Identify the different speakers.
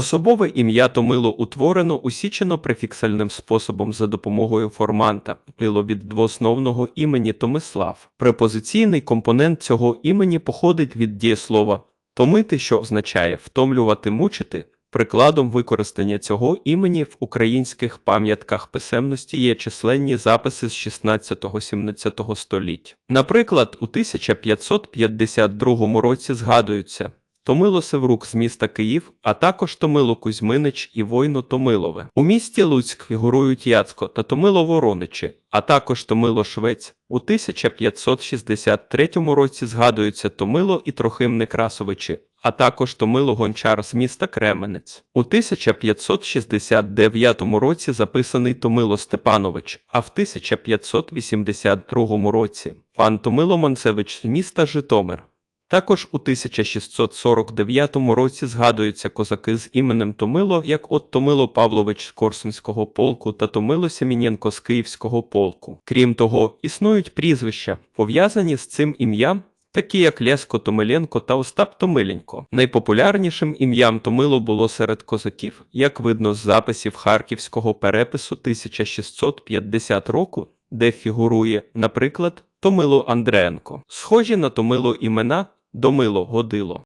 Speaker 1: Особове ім'я Томило утворено усічено-префіксальним способом за допомогою форманта пило від двоосновного імені Томислав. Препозиційний компонент цього імені походить від дієслова томити, що означає втомлювати, мучити. Прикладом використання цього імені в українських пам'ятках писемності є численні записи з 16-17 століть. Наприклад, у 1552 році згадуються Томило Севрук з міста Київ, а також Томило Кузьминич і Войно Томилове. У місті Луцьк фігурують Яцко та Томило Вороничі, а також Томило Швець. У 1563 році згадуються Томило і Трохим Некрасовичі, а також Томило Гончар з міста Кременець. У 1569 році записаний Томило Степанович, а в 1582 році пан Томило Манцевич з міста Житомир. Також у 1649 році згадуються козаки з іменем Томило, як от Томило Павлович з Корсунського полку та Томило Семенєнко з Київського полку. Крім того, існують прізвища, пов'язані з цим ім'ям, такі як Лєско Томиленко та Остап Томиленко. Найпопулярнішим ім'ям Томило було серед козаків, як видно з записів харківського перепису 1650 року, де фігурує, наприклад, Томило Андрієнко. Схожі на Томило імена Домило Годило.